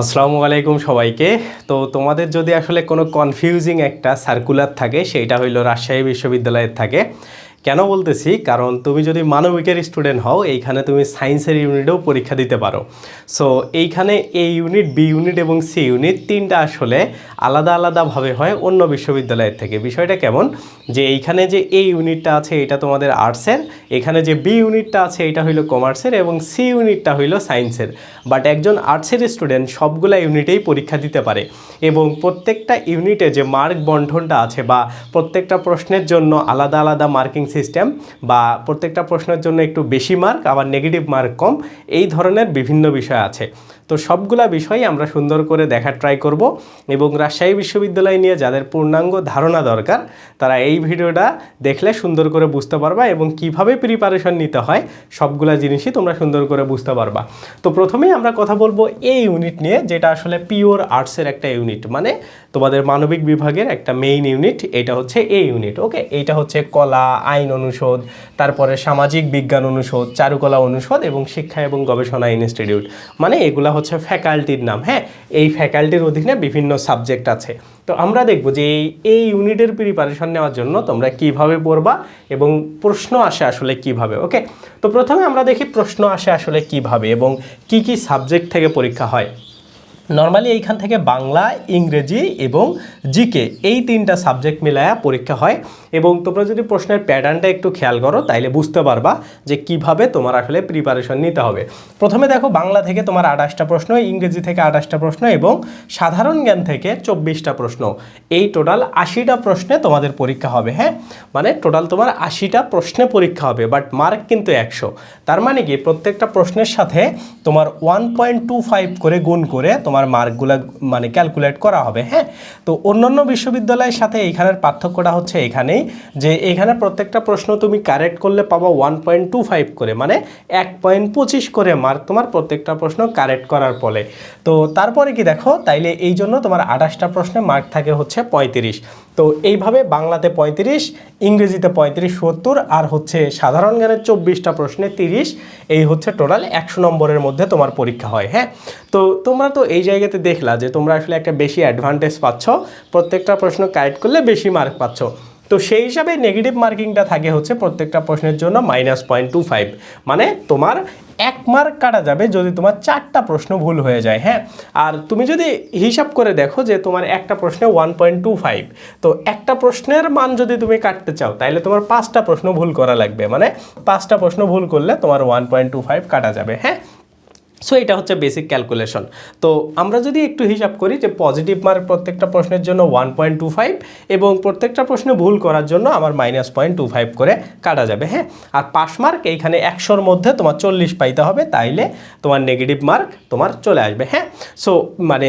আসসালামু আলাইকুম সবাইকে। তো তোমাদের যদি আসলে কোনো কনফিউজিং একটা সার্কুলার থাকে, সেইটা হইল রাজশাহী বিশ্ববিদ্যালয়ের থাকে। কেন বলতেছি? কারণ তুমি যদি মানবিকের স্টুডেন্ট হও, এইখানে তুমি সায়েন্সের ইউনিটেও পরীক্ষা দিতে পারো। সো এইখানে এ ইউনিট বি ইউনিট এবং সি ইউনিট তিনটা আসলে আলাদা আলাদাভাবে হয় অন্য বিশ্ববিদ্যালয়ের থেকে। বিষয়টা কেমন? যে এইখানে যে এই ইউনিটটা আছে, এটা তোমাদের আর্টসের এখানে যে বি ইউনিটটা আছে, এটা হইল কমার্সের এবং সি ইউনিটটা হইল সায়েন্সের বাট একজন আর্টসের স্টুডেন্ট সবগুলা ইউনিটেই পরীক্ষা দিতে পারে এবং প্রত্যেকটা ইউনিটে যে মার্ক বন্টনটা আছে বা প্রত্যেকটা প্রশ্নের জন্য আলাদা আলাদা মার্কিং সিস্টেম বা প্রত্যেকটা প্রশ্নের জন্য একটু বেশি মার্ক আবার নেগেটিভ মার্ক কম, এই ধরনের বিভিন্ন বিষয় আছে। তো সবগুলা বিষয় আমরা সুন্দর করে দেখার ট্রাই করব এবং রাজশাহী বিশ্ববিদ্যালয় নিয়ে যাদের পূর্ণাঙ্গ ধারণা দরকার, তারা এই ভিডিওটা দেখলে সুন্দর করে বুঝতে পারবা এবং কীভাবে প্রিপারেশন নিতে হয়, সবগুলা জিনিসই তোমরা সুন্দর করে বুঝতে পারবা। তো প্রথমেই আমরা কথা বলব এই ইউনিট নিয়ে, যেটা আসলে পিওর আর্টসের একটা ইউনিট মানে তোমাদের মানবিক বিভাগের একটা মেইন ইউনিট এটা হচ্ছে এই ইউনিট ওকে এইটা হচ্ছে কলা, আইন অনুষদ, তারপরে সামাজিক বিজ্ঞান অনুষদ, চারুকলা অনুষদ এবং শিক্ষা এবং গবেষণা ইনস্টিটিউট মানে এগুলা হচ্ছে ফ্যাকাল্টির নাম হ্যাঁ? এই ফ্যাকাল্টির অধীনে বিভিন্ন সাবজেক্ট আছে। তো আমরা দেখব যে এই ইউনিটের প্রিপারেশন নেওয়ার জন্য তোমরা কীভাবে পড়বা এবং প্রশ্ন আসে আসলে কীভাবে ওকে তো প্রথমে আমরা দেখি প্রশ্ন আসে আসলে কীভাবে এবং কি কি সাবজেক্ট থেকে পরীক্ষা হয়। নর্মালি এইখান থেকে বাংলা, ইংরেজি এবং জিকে এই তিনটা সাবজেক্ট মিলায়া পরীক্ষা হয়। এবং তোমরা যদি প্রশ্নের প্যাটার্নটা একটু খেয়াল করো, তাইলে বুঝতে পারবা যে কীভাবে তোমার আসলে প্রিপারেশন নিতে হবে। প্রথমে দেখো, বাংলা থেকে তোমার আঠাশটা প্রশ্ন, ইংরেজি থেকে আঠাশটা প্রশ্ন এবং সাধারণ জ্ঞান থেকে চব্বিশটা প্রশ্ন। এই টোটাল আশিটা প্রশ্নে তোমাদের পরীক্ষা হবে হ্যাঁ? মানে টোটাল তোমার আশিটা প্রশ্নে পরীক্ষা হবে বাট মার্ক কিন্তু একশো। তার মানে কি, প্রত্যেকটা প্রশ্নের সাথে তোমার ওয়ান পয়েন্ট টু ফাইভ করে গুণ করে তোমার মার্কগুলো মানে ক্যালকুলেট করা হবে হ্যাঁ? তো অন্যান্য বিশ্ববিদ্যালয়ের সাথে এইখানের পার্থক্যটা হচ্ছে এখানেই যে এখানে প্রত্যেকটা প্রশ্ন তুমি কারেক্ট করলে পাবো ওয়ান পয়েন্ট টু ফাইভ করে মানে এক পয়েন্ট পঁচিশ করে মার্ক তোমার প্রত্যেকটা প্রশ্ন কারেক্ট করার ফলে। তো তারপরে কি দেখো, তাইলে এই জন্য তোমার আঠাশটা প্রশ্নে মার্ক থাকে হচ্ছে পঁয়ত্রিশ। তো এইভাবে বাংলাতে পঁয়ত্রিশ, ইংরেজিতে পঁয়ত্রিশ, সত্তর, আর হচ্ছে সাধারণ জ্ঞানের চব্বিশটা প্রশ্নে তিরিশ, এই হচ্ছে টোটাল একশো নম্বরের মধ্যে তোমার পরীক্ষা হয় হ্যাঁ? তো তোমরা তো এই জায়গাতে দেখলা যে তোমরা আসলে একটা বেশি অ্যাডভান্টেজ পাচ্ছ, প্রত্যেকটা প্রশ্ন কারেক্ট করলে বেশি মার্ক পাচ্ছ। তো সেই হিসাবে নেগেটিভ মার্কিংটা থাকে হচ্ছে প্রত্যেকটা প্রশ্নের জন্য মাইনাস পয়েন্ট টু ফাইভ মানে তোমার এক মার্ক কাটা যাবে যদি তোমার চারটা প্রশ্ন ভুল হয়ে যায় হ্যাঁ? আর তুমি যদি হিসাব করে দেখো যে তোমার একটা প্রশ্নে ওয়ান পয়েন্ট টু ফাইভ তো একটা প্রশ্নের মান যদি তুমি কাটতে চাও তাহলে তোমার পাঁচটা প্রশ্ন ভুল করা লাগবে। মানে পাঁচটা প্রশ্ন ভুল করলে তোমার ওয়ান পয়েন্ট টু ফাইভ কাটা যাবে হ্যাঁ? সো এটা হচ্ছে বেসিক ক্যালকুলেশন তো আমরা যদি একটু হিসাব করি যে পজিটিভ মার্ক প্রত্যেকটা প্রশ্নের জন্য ওয়ান পয়েন্ট টু ফাইভ এবং প্রত্যেকটা প্রশ্ন ভুল করার জন্য আমার মাইনাস পয়েন্ট টু ফাইভ করে কাটা যাবে হ্যাঁ? আর পাস মার্ক এইখানে একশোর মধ্যে তোমার চল্লিশ পাইতে হবে, তাইলে তোমার নেগেটিভ মার্ক তোমার চলে আসবে হ্যাঁ? সো মানে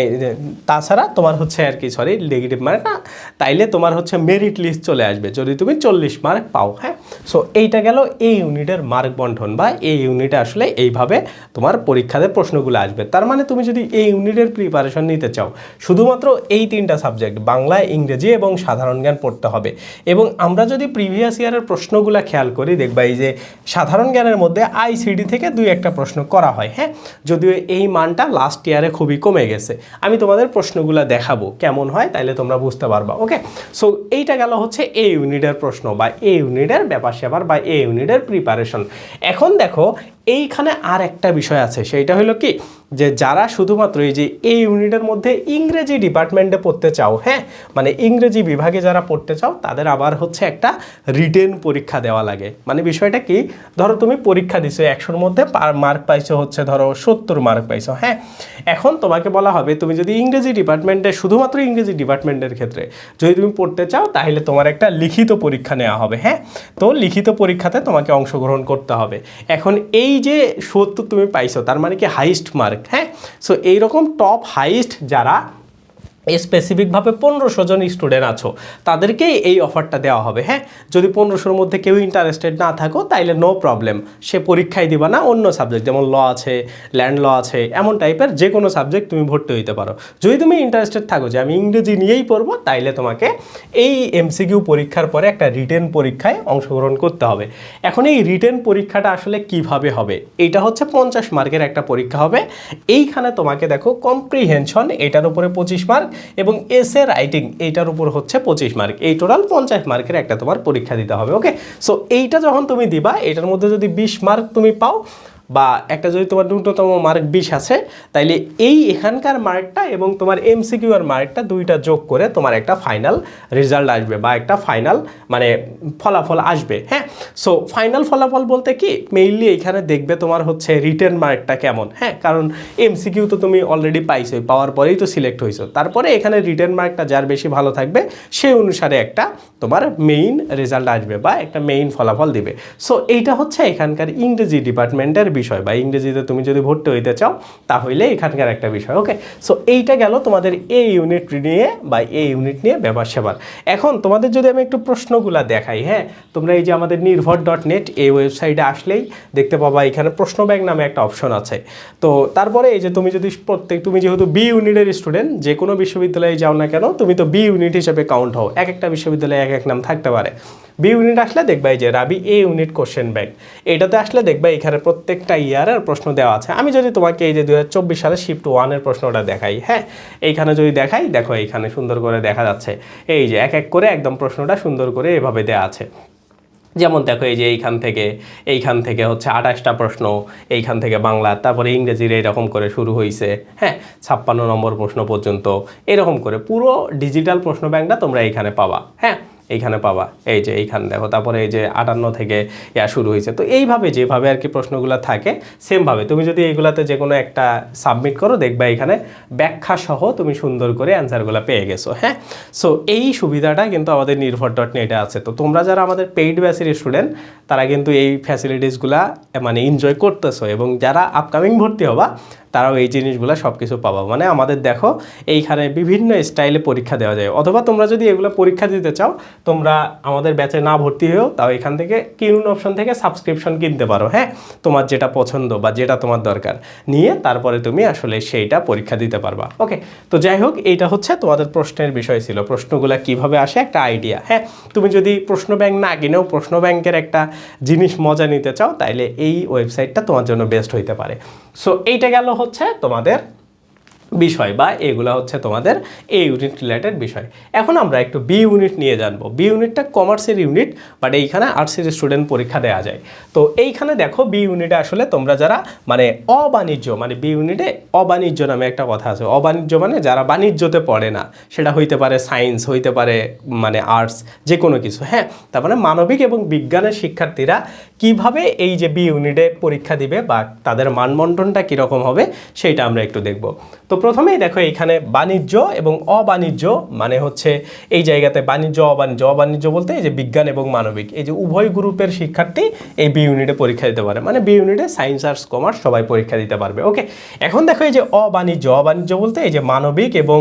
তাছাড়া তোমার হচ্ছে আর কি সরি নেগেটিভ মার্ক না, তাইলে তোমার হচ্ছে মেরিট লিস্ট চলে আসবে যদি তুমি চল্লিশ মার্ক পাও হ্যাঁ? সো এইটা গেল এই ইউনিটের মার্ক বন্টন বা এই ইউনিটে আসলে এইভাবে তোমার পরীক্ষাতে প্রশ্নগুলো আসবে। তার মানে তুমি যদি এই ইউনিটের প্রিপারেশন নিতে চাও, শুধুমাত্র এই তিনটা সাবজেক্ট বাংলা, ইংরেজি এবং সাধারণ জ্ঞান পড়তে হবে। এবং আমরা যদি প্রিভিয়াস ইয়ারের প্রশ্নগুলো খেয়াল করি, দেখবা এই যে সাধারণ জ্ঞানের মধ্যে আইসিডি থেকে দুই একটা প্রশ্ন করা হয় হ্যাঁ? যদিও এই মানটা লাস্ট ইয়ারে খুবই কমে গেছে। আমি তোমাদের প্রশ্নগুলো দেখাবো, কেমন হয় তাইলে তোমরা বুঝতে পারবা ওকে সো এইটা গেল হচ্ছে এই ইউনিটের প্রশ্ন বা এই ইউনিটের ব্যাপার স্যাপার বা এই ইউনিটের প্রিপারেশন এখন দেখো এইখানে আর একটা বিষয় আছে, সেইটা হলো কি? যে যারা শুধুমাত্র এই যে এই ইউনিটের মধ্যে ইংরেজি ডিপার্টমেন্টে পড়তে চাও হ্যাঁ? মানে ইংরেজি বিভাগে যারা পড়তে চাও, তাদের আবার হচ্ছে একটা রিটেন পরীক্ষা দেওয়া লাগে। মানে বিষয়টা কি? ধরো তুমি পরীক্ষা দিছো, একশোর মধ্যে মার্ক পাইছো হচ্ছে ধরো সত্তর মার্ক পাইছো হ্যাঁ? এখন তোমাকে বলা হবে, তুমি যদি ইংরেজি ডিপার্টমেন্টে, শুধুমাত্র ইংরেজি ডিপার্টমেন্টের ক্ষেত্রে যদি তুমি পড়তে চাও, তাহলে তোমার একটা লিখিত পরীক্ষা নেওয়া হবে হ্যাঁ? তো লিখিত পরীক্ষাতে তোমাকে অংশগ্রহণ করতে হবে। এখন এই যে সত্তর তুমি পাইছো, তার মানে কি হাইস্ট মার্ক হ্যাঁ? সো এইরকম টপ হাইস্ট যারা স্পেসিফিকভাবে পনেরোশো জন স্টুডেন্ট আছো, তাদেরকেই এই অফারটা দেওয়া হবে হ্যাঁ? যদি পনেরোশোর মধ্যে কেউ ইন্টারেস্টেড না থাকো, তাইলে নো প্রবলেম সে পরীক্ষায় দিবা না, অন্য সাবজেক্ট যেমন ল আছে ল্যান্ড ল আছে, এমন টাইপের যে কোনো সাবজেক্ট তুমি ভর্তি হইতে পারো। যদি তুমি ইন্টারেস্টেড থাকো যে আমি ইংরেজি নিয়েই পড়ব, তাইলে তোমাকে এই এমসিকিউ পরীক্ষার পরে একটা রিটেন পরীক্ষায় অংশগ্রহণ করতে হবে। এখন এই রিটেন পরীক্ষাটা আসলে কীভাবে হবে? এটা হচ্ছে পঞ্চাশ মার্কের একটা পরীক্ষা হবে। এইখানে তোমাকে দেখো কম্প্রিহেনশন এটার উপরে পঁচিশ মার্ক এবং এস এ রাইটিং এইটার উপর হচ্ছে পঁচিশ মার্ক এই টোটাল পঞ্চাশ মার্কের একটা তোমার পরীক্ষা দিতে হবে ওকে সো এইটা যখন তুমি দিবা, এটার মধ্যে যদি বিশ মার্ক তুমি পাও বা একটা যদি তোমার ন্যূনতম মার্ক বিশ আছে, তাইলে এই এখানকার মার্কটা এবং তোমার এমসিকিউ আর মার্কটা দুইটা যোগ করে তোমার একটা ফাইনাল রেজাল্ট আসবে বা একটা ফাইনাল মানে ফলাফল আসবে হ্যাঁ? সো ফাইনাল ফলাফল বলতে কি? মেইনলি এখানে দেখবে তোমার হচ্ছে রিটার্ন মার্কটা কেমন হ্যাঁ? কারণ এমসিকিউ তো তুমি অলরেডি পাইছো পাওয়ার পরেই তো সিলেক্ট হয়েছো তারপরে এখানে রিটার্ন মার্কটা যার বেশি ভালো থাকবে সেই অনুসারে একটা তোমার মেইন রেজাল্ট আসবে বা একটা মেইন ফলাফল দিবে। সো এইটা হচ্ছে এখানকার ইংরেজি ডিপার্টমেন্টের বিষয়। বা ইংরেজিতে তুমি যদি ভর্তি হইতে চাও, তাহলে এখানকার একটা বিষয় ওকে সো এইটা গেল তোমাদের এই ইউনিট নিয়ে বা এই ইউনিট নিয়ে ব্যবহার সেবার। এখন তোমাদের যদি আমি একটু প্রশ্নগুলা দেখাই হ্যাঁ? তোমরা এই যে আমাদের নির্ভর ডট নেট এই ওয়েবসাইটে আসলেই দেখতে পাবা, এখানে প্রশ্ন ব্যাংক নামে একটা অপশন আছে। তো তারপরে এই যে তুমি যদি প্রত্যেক, তুমি যেহেতু বি ইউনিটের স্টুডেন্ট যে কোনো বিশ্ববিদ্যালয়ে যাও না কেন, তুমি তো বি ইউনিট হিসেবে কাউন্ট হও। এক একটা বিশ্ববিদ্যালয়ে এক এক নাম থাকতে পারে। বি ইউনিট আসলে দেখবা এই যে রাবি এ ইউনিট কোশ্চেন ব্যাংক এটাতে আসলে দেখবা এখানে প্রত্যেকটা ইয়ারের প্রশ্ন দেওয়া আছে। আমি যদি তোমাকে এই যে দু হাজার চব্বিশ সালে শিফট ওয়ানের প্রশ্নটা দেখাই হ্যাঁ? এইখানে যদি দেখাই, দেখো এইখানে সুন্দর করে দেখা যাচ্ছে। এই যে এক এক করে একদম প্রশ্নটা সুন্দর করে এভাবে দেওয়া আছে। যেমন দেখো এই যে এইখান থেকে এইখান থেকে হচ্ছে আঠাশটা প্রশ্ন, এইখান থেকে বাংলা, তারপরে ইংরেজির এরকম করে শুরু হয়েছে হ্যাঁ? ছাপ্পান্ন নম্বর প্রশ্ন পর্যন্ত, এরকম করে পুরো ডিজিটাল প্রশ্ন ব্যাংকটা তোমরা এইখানে পাবা হ্যাঁ? এইখানে পাবা। এই যে এইখানে দেখো, তারপরে এই যে আটান্ন থেকে ইয়া শুরু হয়েছে। তো এইভাবে যেভাবে আর কি প্রশ্নগুলো থাকে, সেমভাবে তুমি যদি এইগুলাতে যে কোনো একটা সাবমিট করো, দেখবা এখানে ব্যাখ্যা সহ তুমি সুন্দর করে অ্যান্সারগুলো পেয়ে গেছো হ্যাঁ? সো এই সুবিধাটা কিন্তু আমাদের নির্ভর ডট নেটে আছে। তো তোমরা যারা আমাদের পেইড ব্যাচের স্টুডেন্ট তারা কিন্তু এই ফ্যাসিলিটিসগুলা মানে এনজয় করতেছো এবং যারা আপকামিং ভর্তি হবা তারাও এই জিনিসগুলো সব কিছু পাবা। মানে আমাদের দেখো, এইখানে বিভিন্ন স্টাইলে পরীক্ষা দেওয়া যায়। অথবা তোমরা যদি এগুলো পরীক্ষা দিতে চাও, তোমরা আমাদের ব্যাচে না ভর্তি হয়েও তাও এখান থেকে কিনুন অপশন থেকে সাবস্ক্রিপশন কিনতে পারো হ্যাঁ? তোমার যেটা পছন্দ বা যেটা তোমার দরকার। নিয়ে তারপরে তুমি আসলে সেইটা পরীক্ষা দিতে পারবা। ওকে তো যাই হোক, এইটা হচ্ছে তোমাদের প্রশ্নের বিষয় ছিল। প্রশ্নগুলো কীভাবে আসে একটা আইডিয়া হ্যাঁ? তুমি যদি প্রশ্ন ব্যাংক না কিনেও প্রশ্ন ব্যাংকের একটা জিনিস মজা নিতে চাও, তাইলে এই ওয়েবসাইটটা তোমার জন্য বেস্ট হইতে পারে। সো এইটা গেল হচ্ছে তোমাদের বিষয় বা এগুলো হচ্ছে তোমাদের এ ইউনিট রিলেটেড বিষয়। এখন আমরা একটু বি ইউনিট নিয়ে জানব। বি ইউনিটটা কমার্সের ইউনিট বাট এইখানে আর্টসের স্টুডেন্ট পরীক্ষা দেওয়া যায়। তো এইখানে দেখো বি ইউনিটে আসলে তোমরা যারা মানে অবাণিজ্য মানে বি ইউনিটে অবাণিজ্য নামে একটা কথা আছে। অবাণিজ্য মানে যারা বাণিজ্যতে পড়ে না, সেটা হইতে পারে সায়েন্স হইতে পারে মানে আর্টস যে কোনো কিছু হ্যাঁ? তার মানে মানবিক এবং বিজ্ঞানের শিক্ষার্থীরা কীভাবে এই যে বি ইউনিটে পরীক্ষা দিবে বা তাদের মানমণ্ডনটা কীরকম হবে, সেইটা আমরা একটু দেখব। তো প্রথমেই দেখো এখানে বাণিজ্য এবং অবাণিজ্য মানে হচ্ছে এই জায়গাতে বাণিজ্য, অবাণিজ্য অবাণিজ্য বলতে এই যে বিজ্ঞান এবং মানবিক। এই যে উভয় গ্রুপের শিক্ষার্থী এই বি ইউনিটে পরীক্ষা দিতে পারে। মানে বি ইউনিটে সায়েন্স আর্টস কমার্স সবাই পরীক্ষা দিতে পারবে। ওকে এখন দেখো এই যে অবাণিজ্য অবাণিজ্য বলতে এই যে মানবিক এবং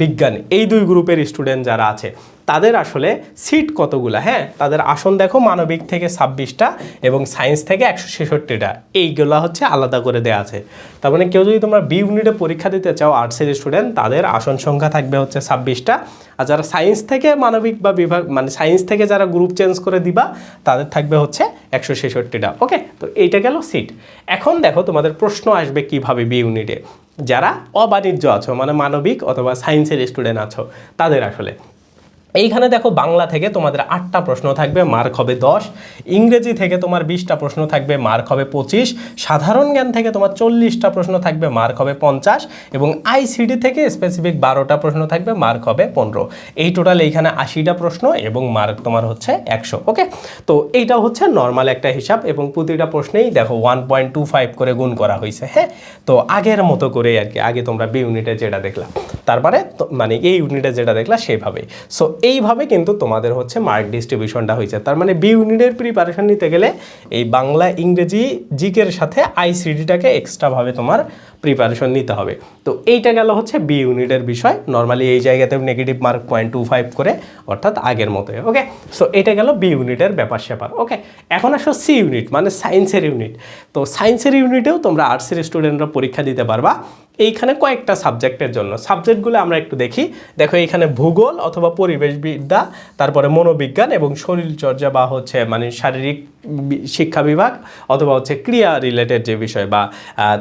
বিজ্ঞান এই দুই গ্রুপের স্টুডেন্ট যারা আছে তাদের আসলে সিট কতগুলা? হ্যাঁ তাদের আসন দেখো মানবিক থেকে ছাব্বিশটা এবং সায়েন্স থেকে একশো ছেষট্টিটা। এইগুলা হচ্ছে আলাদা করে দেওয়া আছে। তার মানে কেউ যদি তোমরা বি ইউনিটে পরীক্ষা দিতে চাও আর্টসের স্টুডেন্ট তাদের আসন সংখ্যা থাকবে হচ্ছে ছাব্বিশটা। আর যারা সায়েন্স থেকে মানবিক বা বিভাগ মানে সায়েন্স থেকে যারা গ্রুপ চেঞ্জ করে দিবা, তাদের থাকবে হচ্ছে একশো ছেষট্টিটা। ওকে তো এইটা গেল সিট এখন দেখো তোমাদের প্রশ্ন আসবে কীভাবে বি ইউনিটে যারা অবাণিজ্য আছো মানে মানবিক অথবা সায়েন্সের স্টুডেন্ট আছো, তাদের আসলে। এইখানে দেখো বাংলা থেকে তোমাদের আটটা প্রশ্ন থাকবে, মার্ক হবে দশ, ইংরেজি থেকে তোমার বিশটা প্রশ্ন থাকবে, মার্ক হবে পঁচিশ, সাধারণ জ্ঞান থেকে তোমার চল্লিশটা প্রশ্ন থাকবে, মার্ক হবে পঞ্চাশ, এবং আইসিডি থেকে স্পেসিফিক বারোটা প্রশ্ন থাকবে, মার্ক হবে পনেরো। এই টোটাল এইখানে আশিটা প্রশ্ন এবং মার্ক তোমার হচ্ছে একশো ওকে তো এইটা হচ্ছে নর্মাল একটা হিসাব এবং প্রতিটা প্রশ্নেই দেখো ওয়ান পয়েন্ট টু ফাইভ করে গুণ করা হয়েছে হ্যাঁ? তো আগের মতো করে আর কি, আগে তোমরা বি ইউনিটে যেটা দেখলাম তারপরে মানে এই ইউনিটে যেটা দেখলা সেভাবেই। সো এইভাবে কিন্তু তোমাদের হচ্ছে মার্ক ডিস্ট্রিবিউশনটা হয়েছে। তার মানে বি ইউনিটের প্রিপারেশন নিতে গেলে এই বাংলা, ইংরেজি জিকের সাথে আইসিডিটাকে এক্সট্রাভাবে তোমার প্রিপারেশন নিতে হবে। তো এইটা গেল হচ্ছে বি ইউনিটের বিষয়। নর্মালি এই জায়গাতেও negative mark point two five করে অর্থাৎ আগের মতোই ওকে সো এটা গেল বি ইউনিটের ব্যাপার স্যাপার ওকে এখন আসো সি ইউনিট মানে সায়েন্সের ইউনিট তো সায়েন্সের ইউনিটেও তোমরা আর্টসের স্টুডেন্টরা পরীক্ষা দিতে পারবা। এইখানে কয়েকটা সাবজেক্টের জন্য। সাবজেক্টগুলো আমরা একটু দেখি। দেখো এখানে ভূগোল অথবা পরিবেশবিদ্যা, তারপরে মনোবিজ্ঞান এবং শরীরচর্চা বা হচ্ছে মানে শারীরিক শিক্ষা বিভাগ অথবা হচ্ছে ক্রিয়া রিলেটেড যে বিষয় বা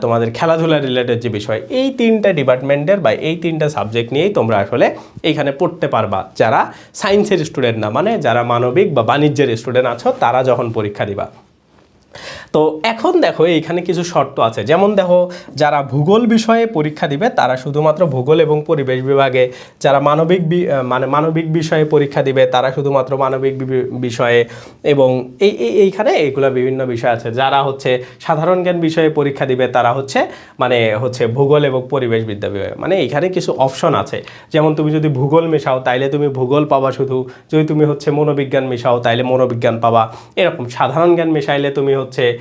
তোমাদের খেলাধুলা রিলেটেড যে বিষয়, এই তিনটা ডিপার্টমেন্টের বা এই তিনটা সাবজেক্ট নিয়েই তোমরা আসলে এইখানে পড়তে পারবা। যারা সায়েন্সের স্টুডেন্ট না মানে যারা মানবিক বা বাণিজ্যের স্টুডেন্ট আছো, তারা যখন পরীক্ষা দিবা। তো এখন দেখো, এইখানে কিছু শর্ত আছে। যেমন দেখো, যারা ভূগোল বিষয়ে পরীক্ষা দিবে, তারা শুধুমাত্র ভূগোল এবং পরিবেশ বিভাগে, যারা মানবিক মানে মানবিক বিষয়ে পরীক্ষা দিবে, তারা শুধুমাত্র মানবিক বিষয়ে এবং এই, এই- এইখানে এইগুলো বিভিন্ন বিষয় আছে। যারা হচ্ছে সাধারণ জ্ঞান বিষয়ে পরীক্ষা দিবে, তারা হচ্ছে মানে হচ্ছে ভূগোল এবং পরিবেশ বিদ্যা বিভাগে। মানে এইখানে কিছু অপশন আছে। যেমন তুমি যদি ভূগোল মেশাও, তাইলে তুমি ভূগোল পাবা শুধু। যদি তুমি হচ্ছে মনোবিজ্ঞান মেশাও, তাইলে মনোবিজ্ঞান পাবা। এরকম সাধারণ জ্ঞান মেশাইলে তুমি হচ্ছে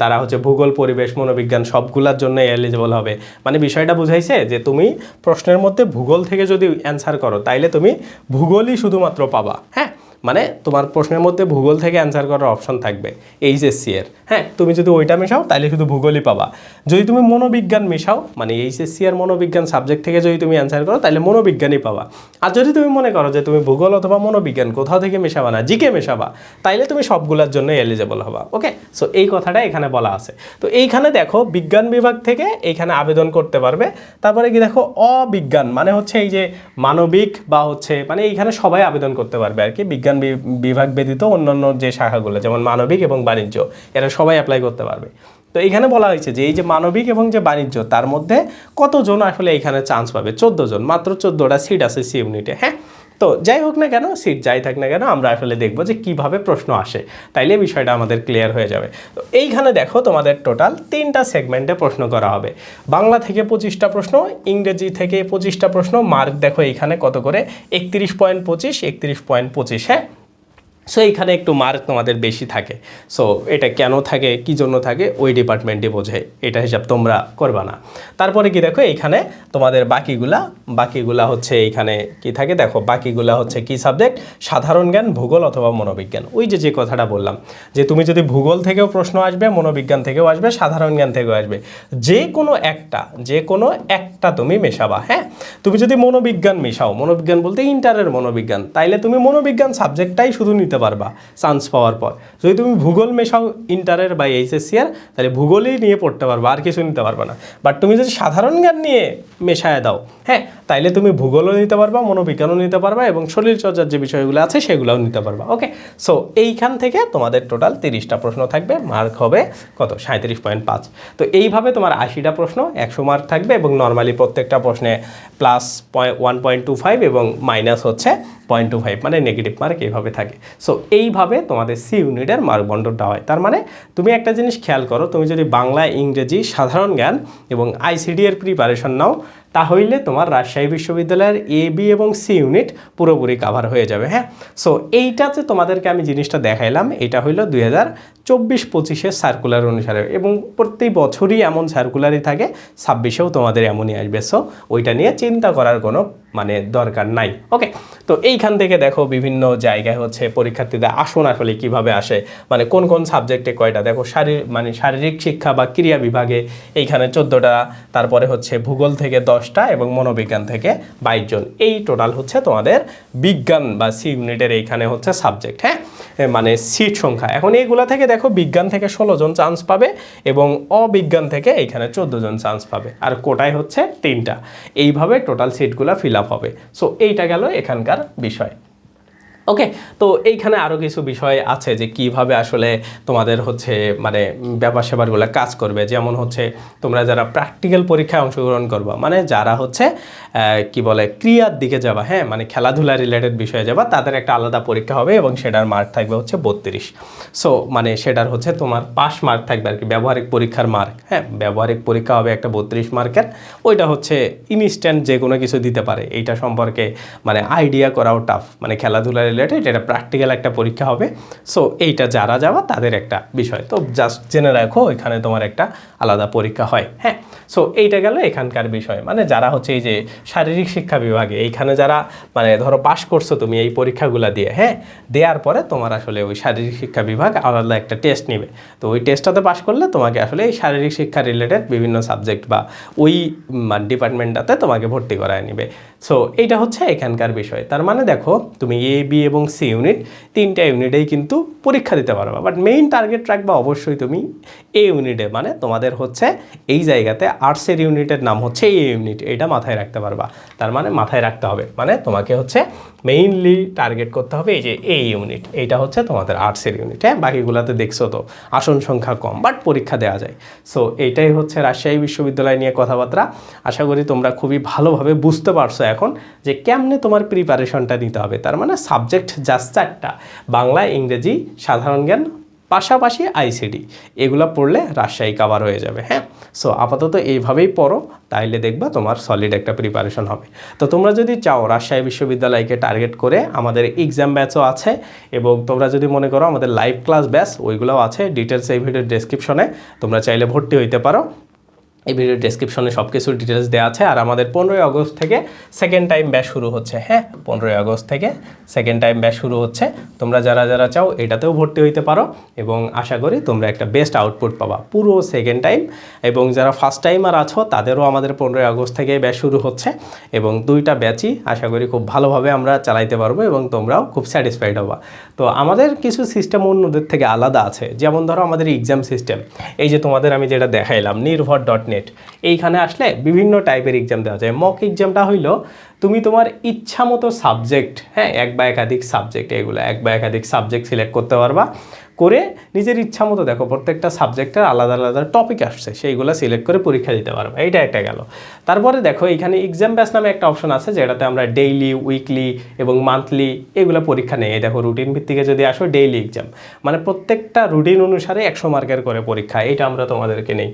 তারা হচ্ছে ভূগোল, পরিবেশ, মনোবিজ্ঞান সবগুলোর জন্য এলিজিবল হবে। মানে বিষয়টা বুঝাইছে যে তুমি প্রশ্নের মধ্যে ভূগোল থেকে যদি অ্যান্সার করো, তাইলে তুমি ভূগোলই শুধুমাত্র পাবা হ্যাঁ? মানে তোমার প্রশ্নের মধ্যে ভূগোল থেকে অ্যান্সার করার অপশন থাকবে এইচএসসি এর। হ্যাঁ তুমি যদি ওইটা মেশাও তাহলে শুধু ভূগোলই পাবা। যদি তুমি মনোবিজ্ঞান মেশাও মানে এইচএসসি আর মনোবিজ্ঞান সাবজেক্ট থেকে যদি তুমি অ্যান্সার করো তাহলে মনোবিজ্ঞানই পাবা। আর যদি তুমি মনে করো যে তুমি ভূগোল অথবা মনোবিজ্ঞান কোথাও থেকে মেশাবা না জিকে মেশাবা, তাইলে তুমি সবগুলোর জন্য এলিজেবল হবা ওকে সো এই কথাটা এখানে বলা আছে। তো এইখানে দেখো, বিজ্ঞান বিভাগ থেকে এইখানে আবেদন করতে পারবে। তারপরে কি দেখো, অবিজ্ঞান মানে হচ্ছে এই যে মানবিক বা হচ্ছে মানে এইখানে সবাই আবেদন করতে পারবে আর কি, বিজ্ঞান বি- বিভাগ ব্যতীত অন্যান্য যে শাখাগুলো, যেমন মানবিক এবং বাণিজ্য, এরা সবাই অ্যাপ্লাই করতে পারবে। তো এখানে বলা হয়েছে যে এই যে মানবিক এবং যে বাণিজ্য, তার মধ্যে কতজন আসলে এখানে চান্স পাবে? চোদ্দ জন, মাত্র চোদ্দোটা সিট আছে সি ইউনিটে হ্যাঁ? তো যাই হোক না কেন সিট যাই থাক না কেন, আমরা আসলে দেখব যে কীভাবে প্রশ্ন আসে। তাইলে বিষয়টা আমাদের ক্লিয়ার হয়ে যাবে। তো এইখানে দেখো তোমাদের টোটাল তিনটা সেগমেন্টে প্রশ্ন করা হবে। বাংলা থেকে পঁচিশটা প্রশ্ন, ইংরেজি থেকে পঁচিশটা প্রশ্ন মার্ক দেখো এইখানে কত করে? একত্রিশ পয়েন্ট পঁচিশ, একত্রিশ পয়েন্ট পঁচিশ হ্যাঁ? সো এইখানে একটু মার্ক তোমাদের বেশি থাকে। সো এটা কেন থাকে, কি জন্য থাকে, ওই ডিপার্টমেন্টে বোঝে। এটা হিসাব তোমরা করবা না। তারপরে কি দেখো, এইখানে তোমাদের বাকিগুলা বাকিগুলা হচ্ছে এইখানে কি থাকে, দেখো, বাকিগুলা হচ্ছে কি সাবজেক্ট সাধারণ জ্ঞান, ভূগোল অথবা মনোবিজ্ঞান। ওই যে যে কথাটা বললাম, যে তুমি যদি ভূগোল থেকেও প্রশ্ন আসবে, মনোবিজ্ঞান থেকেও আসবে, সাধারণ জ্ঞান থেকেও আসবে, যে কোনো একটা, যে কোনো একটা তুমি মেশাবা হ্যাঁ? তুমি যদি মনোবিজ্ঞান মেশাও, মনোবিজ্ঞান বলতে ইন্টারের মনোবিজ্ঞান, তাইলে তুমি মনোবিজ্ঞান সাবজেক্টটাই শুধু নিতে পারবা চান্স পাওয়ার পর। যদি তুমি ভূগোল মেশাও ইন্টারের বা এইচএসসি আর তাহলে ভূগোলই নিয়ে পড়তে পারবা, আর কিছু নিতে পারবা না। বাট তুমি যদি সাধারণ জ্ঞান নিয়ে মেশায় দাও হ্যাঁ তাইলে তুমি ভূগোলও নিতে পারবা, মনোবিজ্ঞানও নিতে পারবা এবং শরীরচর্চার যে বিষয়গুলো আছে সেগুলোও নিতে পারবা ওকে সো এইখান থেকে তোমাদের টোটাল তিরিশটা প্রশ্ন থাকবে মার্ক হবে কত? সাঁত্রিশ পয়েন্ট পাঁচ। তো এইভাবে তোমার আশিটা প্রশ্ন, একশো মার্ক থাকবে এবং নর্মালি প্রত্যেকটা প্রশ্নে plus one point two five এবং মাইনাস হচ্ছে পয়েন্ট টু ফাইভ মানে নেগেটিভ মার্ক এইভাবে থাকে। সো এইভাবে তোমাদের সি ইউনিটের মার্ক বন্টনটা হয়। তার মানে তুমি একটা জিনিস খেয়াল করো, তুমি যদি বাংলা, ইংরেজি, সাধারণ জ্ঞান এবং আইসিডি এর প্রিপারেশন নাও তাহলে তোমার রাজশাহী বিশ্ববিদ্যালয়ের এ বি এবং সি ইউনিট পুরোপুরি কাভার হয়ে যাবে হ্যাঁ? সো এইটাতে তোমাদেরকে আমি জিনিসটা দেখাইলাম। এটা হইল দুই হাজার চব্বিশ পঁচিশের সার্কুলার অনুসারে এবং প্রত্যেক বছরই এমন সার্কুলারই থাকে, ছাব্বিশেও তোমাদের এমনই আসবে। সো ওইটা নিয়ে চিন্তা করার কোনো মানে দরকার নাই। ওকে তো এইখান থেকে দেখো বিভিন্ন জায়গায় হচ্ছে পরীক্ষার্থীদের আসন আসলে কীভাবে আসে মানে কোন কোন সাবজেক্টে কয়টা? দেখো শারীর মানে শারীরিক শিক্ষা বা ক্রিয়া বিভাগে এইখানে চোদ্দোটা, তারপরে হচ্ছে ভূগোল থেকে দশটা এবং মনোবিজ্ঞান থেকে বাইশ জন। এই টোটাল হচ্ছে তোমাদের বিজ্ঞান বা সি ইউনিটের এইখানে হচ্ছে সাবজেক্ট হ্যাঁ? মানে সিট সংখ্যা। এখন এইগুলা থেকে দেখো বিজ্ঞান থেকে ষোলো জন চান্স পাবে এবং অবিজ্ঞান থেকে এখানে চোদ্দ জন চান্স পাবে। আর কোটায় হচ্ছে তিনটা। এইভাবে টোটাল সিটগুলো ফিল আপ হবে। সো এইটা গেল এখানকার বিষয়। ওকে তো এইখানে আরও কিছু বিষয় আছে যে কীভাবে আসলে তোমাদের হচ্ছে মানে ব্যাপার সেবারগুলো কাজ করবে। যেমন হচ্ছে তোমরা যারা প্র্যাকটিক্যাল পরীক্ষায় অংশগ্রহণ করবা মানে যারা হচ্ছে কি বলে, ক্রিয়ার দিকে যাবা হ্যাঁ মানে খেলাধুলা রিলেটেড বিষয়ে যাবা, তাদের একটা আলাদা পরীক্ষা হবে এবং সেটার মার্ক থাকবে হচ্ছে বত্রিশ। সো মানে সেটার হচ্ছে তোমার পাস মার্ক থাকবে আর কি ব্যবহারিক পরীক্ষার মার্ক হ্যাঁ ব্যবহারিক পরীক্ষা হবে একটা বত্রিশ মার্কের ওইটা হচ্ছে ইনস্ট্যান্ট যে কোনো কিছু দিতে পারে। এইটা সম্পর্কে মানে আইডিয়া করাও টাফ মানে খেলাধুলা রিলেটেড এটা প্র্যাকটিক্যাল একটা পরীক্ষা হবে। সো এইটা যারা যাওয়া তাদের একটা বিষয়। তো জাস্ট জেনে রাখো, এখানে তোমার একটা আলাদা পরীক্ষা হয় হ্যাঁ? সো এইটা গেল এখানকার বিষয়। মানে যারা হচ্ছে এই যে শারীরিক শিক্ষা বিভাগে, এইখানে যারা মানে ধরো পাশ করছ তুমি এই পরীক্ষাগুলো দিয়ে হ্যাঁ? দেওয়ার পরে তোমার আসলে ওই শারীরিক শিক্ষা বিভাগ আলাদা একটা টেস্ট নেবে। তো ওই টেস্টটাতে পাশ করলে তোমাকে আসলে এই শারীরিক শিক্ষা রিলেটেড বিভিন্ন সাবজেক্ট বা ওই ডিপার্টমেন্টটাতে তোমাকে ভর্তি করায় নেবে। সো এইটা হচ্ছে এখানকার বিষয়। তার মানে দেখো, তুমি এ বি এবং সি ইউনিট তিনটা ইউনিটেই কিন্তু পরীক্ষা দিতে পারবা। বাট মেইন টার্গেট রাখবা অবশ্যই তুমি এ ইউনিটে মানে তোমাদের হচ্ছে এই জায়গাতে আর্টসের ইউনিটের নাম হচ্ছে এ ইউনিট এটা মাথায় রাখতে পারবা। তার মানে মাথায় রাখতে হবে। মানে তোমাকে হচ্ছে মেইনলি টার্গেট করতে হবে এই যে এ ইউনিট এইটা হচ্ছে তোমাদের আর্টসের ইউনিট হ্যাঁ বাকিগুলোতে দেখছ তো, আসন সংখ্যা কম বাট পরীক্ষা দেওয়া যায়। সো এইটাই হচ্ছে রাজশাহী বিশ্ববিদ্যালয় নিয়ে কথাবার্তা। আশা করি তোমরা খুবই ভালোভাবে বুঝতে পারছ এখন যে কেমনে তোমার প্রিপারেশনটা নিতে হবে? তার মানে সাবজেক্ট জাস্ট চারটা, বাংলা, ইংরেজি, সাধারণ জ্ঞান, পাশাপাশি আইসিডি এগুলো পড়লে রাজশাহী কাবার হয়ে যাবে হ্যাঁ? সো আপাতত এইভাবেই পড়ো, তাইলে দেখবা তোমার সলিড একটা প্রিপারেশন হবে। তো তোমরা যদি চাও রাজশাহী বিশ্ববিদ্যালয়কে টার্গেট করে, আমাদের এক্সাম ব্যাচও আছে, এবং তোমরা যদি মনে করো আমাদের লাইভ ক্লাস ব্যাচ ওইগুলোও আছে ডিটেলস এই ভিডিওর ডেসক্রিপশনে তোমরা চাইলে ভর্তি হইতে পারো। এই ভিডিও ডেসক্রিপশনে সব কিছুর ডিটেলস দেওয়া আছে। আর আমাদের পনেরোই আগস্ট থেকে সেকেন্ড টাইম ব্যাচ শুরু হচ্ছে হ্যাঁ? পনেরোই আগস্ট থেকে সেকেন্ড টাইম ব্যাচ শুরু হচ্ছে। তোমরা যারা যারা চাও, এটাতেও ভর্তি হইতে পারো। এবং আশা করি তোমরা একটা বেস্ট আউটপুট পাবা পুরো সেকেন্ড টাইম এবং যারা ফার্স্ট টাইমার আছো, তাদেরও আমাদের পনেরোই আগস্ট থেকে ব্যাচ শুরু হচ্ছে। এবং দুইটা ব্যাচই আশা করি খুব ভালোভাবে আমরা চালাইতে পারব এবং তোমরাও খুব স্যাটিসফাইড হবা। তো আমাদের কিছু সিস্টেম অন্যদের থেকে আলাদা আছে। যেমন ধরো আমাদের এক্সাম সিস্টেম এই যে তোমাদের আমি যেটা দেখাইলাম নির্ভর ডট নেট এইখানে আসলে বিভিন্ন টাইপের এক্সাম দেওয়া যায়। মক এক্সামটা হইল, তুমি তোমার ইচ্ছা মতো সাবজেক্ট হ্যাঁ এক বা একাধিক সাবজেক্ট এগুলো, এক বা একাধিক সাবজেক্ট সিলেক্ট করতে পারবা। করে নিজের ইচ্ছা মতো দেখো, প্রত্যেকটা সাবজেক্টের আলাদা আলাদা টপিক আসছে, সেইগুলো সিলেক্ট করে পরীক্ষা দিতে পারবে। এইটা একটা গেল। তারপরে দেখো এখানে এক্সাম ব্যাস নামে একটা অপশন আছে, যেটাতে আমরা ডেইলি উইকলি এবং মান্থলি এগুলো পরীক্ষা নেই। দেখো রুটিন ভিত্তিকে যদি আসো ডেইলি এক্সাম মানে প্রত্যেকটা রুটিন অনুসারে একশো মার্কের করে পরীক্ষা এটা আমরা তোমাদেরকে নেই।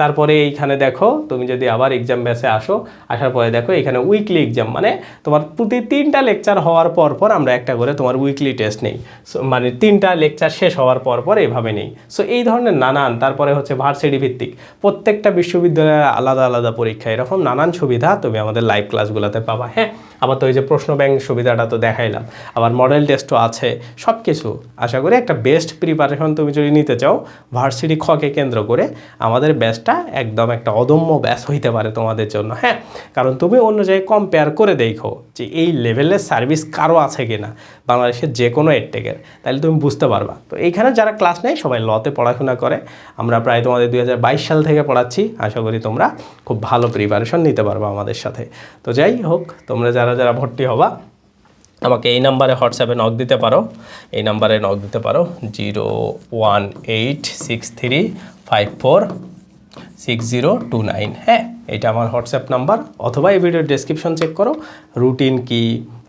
তারপরে এইখানে দেখো, তুমি যদি আবার এক্সাম ব্যাসে আসো, আসার পরে দেখো এখানে উইকলি এক্সাম মানে তোমার প্রতি তিনটা লেকচার হওয়ার পর পর আমরা একটা করে তোমার উইকলি টেস্ট নেই। মানে তিনটা লেকচার শেষ হওয়ার পর পর এভাবে নেই। সো এই ধরনের নানান, তারপরে হচ্ছে ভার্সিটি ভিত্তিক, প্রত্যেকটা বিশ্ববিদ্যালয়ের আলাদা আলাদা পরীক্ষা, এরকম নানান সুবিধা তুমি আমাদের লাইভ ক্লাসগুলোতে পাবা। হ্যাঁ আবার তো ওই যে প্রশ্ন ব্যাংক সুবিধাটা তো দেখাইলাম, আবার মডেল টেস্টও আছে সব কিছু আশা করি একটা বেস্ট প্রিপারেশন তুমি যদি নিতে চাও ভার্সিটি খকে কেন্দ্র করে আমাদের ব্যাচটা একদম একটা অদম্য ব্যাস হইতে পারে তোমাদের জন্য হ্যাঁ? কারণ তুমি অন্য জায়গায় কম্পেয়ার করে দেখো যে এই লেভেলের সার্ভিস কারও আছে কিনা, বাংলাদেশের যে কোনো এডটেকের তাহলে তুমি বুঝতে পারবা। তো এইখানে যারা ক্লাস নেয়, সবাই লতে পড়াশোনা করে। আমরা প্রায় তোমাদের দুই হাজার বাইশ সাল থেকে পড়াচ্ছি। আশা করি তোমরা খুব ভালো প্রিপারেশন নিতে পারবা আমাদের সাথে। তো যাই হোক, তোমরা যারা যারা ভর্তি হবা, আমাকে এই নাম্বারে হোয়াটসঅ্যাপে নক দিতে পারো। এই নাম্বারে নক দিতে পারো, zero one eight six three five four six zero two nine হ্যাঁ এটা আমার হোয়াটসঅ্যাপ নাম্বার, অথবা এই ভিডিওর ডেসক্রিপশন চেক করো। রুটিন কি?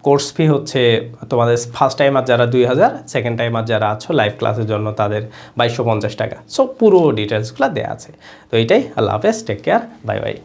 কোর্স ফি হচ্ছে তোমাদের ফার্স্ট টাইম আর যারা দুই হাজার সেকেন্ড টাইম আর যারা আছো লাইভ ক্লাসের জন্য তাদের বাইশশো পঞ্চাশ টাকা। সো পুরো ডিটেলসগুলো দেওয়া আছে। তো এইটাই আল্লাহ হাফেজ টেক কেয়ার বাই বাই